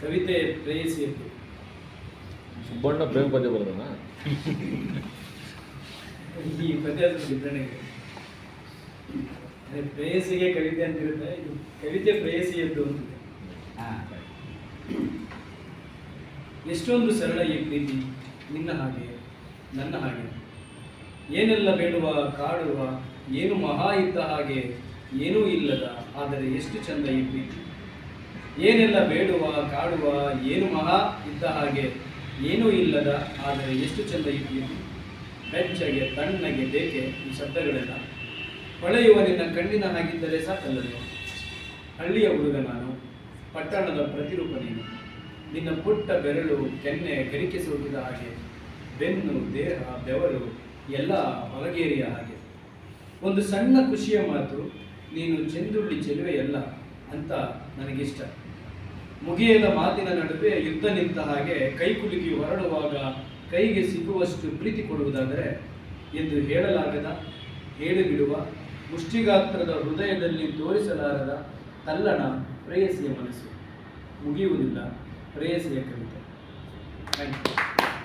ಕವಿತೆ ಪ್ರೇಯಸಿ ಸುಬ್ಬಣ್ಣ ಪ್ರೇಮ ಪದ್ಯ ಬರೋದಣ್ಣ ಈ ಪದ್ಯ ಅದೇ ಪ್ರೇಯಸಿಗೆ ಕವಿತೆ ಅಂತ ಇರುತ್ತೆ ಇದು ಕವಿತೆ ಪ್ರೇಯಸಿಯದ್ದು ಅಂತಿದೆ ಎಷ್ಟೊಂದು ಸರಳ ಈ ಪ್ರೀತಿ ನಿನ್ನ ಹಾಗೆ ನನ್ನ ಹಾಗೆ. ಏನೆಲ್ಲ ಬೇಡುವ ಕಾಡುವ ಏನು ಮಹಾ ಇದ್ದ ಹಾಗೆ ಏನೂ ಇಲ್ಲದ ಆದರೆ ಎಷ್ಟು ಚಂದ ಈ ಪ್ರೀತಿ. ಏನೆಲ್ಲ ಬೇಡುವ, ಕಾಡುವ, ಏನು ಮಹಾ ಇದ್ದ ಹಾಗೆ ಏನೂ ಇಲ್ಲದ, ಆದರೆ ಎಷ್ಟು ಚೆಂದ ಇದೆಯೋ ಬೆಚ್ಚಗೆ, ತಣ್ಣಗೆ ಬೇಕೆ ಈ ಶಬ್ದಗಳೆಲ್ಲ. ಹೊಳೆಯುವ ನಿನ್ನ ಕಣ್ಣಿನ ಹಾಗಿದ್ದರೆ ಸಾಕಲ್ಲದೆ ಹಳ್ಳಿಯ ಹುಡುಗ ನಾನು, ಪಟ್ಟಣದ ಪ್ರತಿರೂಪ ನೀನು. ನಿನ್ನ ಪುಟ್ಟ ಬೆರಳು, ಕೆನ್ನೆ ಗರಿಕೆ ಸೋಕಿದ ಹಾಗೆ. ಬೆನ್ನು, ದೇಹ, ಬೆವರು, ಎಲ್ಲ ಹೊಲಗೇರಿಯ ಹಾಗೆ. ಒಂದು ಸಣ್ಣ ಖುಷಿಯ ಮಾತು, ನೀನು ಚೆಂದುಳ್ಳಿ ಚೆಲುವೆಯಲ್ಲ. ಅಂತ ನನಗಿಷ್ಟ. ಮುಗಿಯದ ಮಾತಿನ ನಡುವೆ ಯುದ್ಧ ನಿಂತ ಹಾಗೆ ಕೈ ಕುಲುಕಿ ಹೊರಡುವಾಗ ಕೈಗೆ ಸಿಗುವಷ್ಟು ಪ್ರೀತಿ ಕೊಡುವುದಾದರೆ ಎಂದು ಹೇಳಲಾಗದ, ಹೇಳಿಬಿಡುವ, ಮುಷ್ಟಿಗಾತ್ರದ ಹೃದಯದಲ್ಲಿ ತೋರಿಸಲಾರದ ತಲ್ಲಣ ಪ್ರೇಯಸಿಯ ಮನಸ್ಸು. ಮುಗಿಯುವುದಿಲ್ಲ. ಪ್ರೇಯಸಿಯ ಕವಿತೆ. Thank you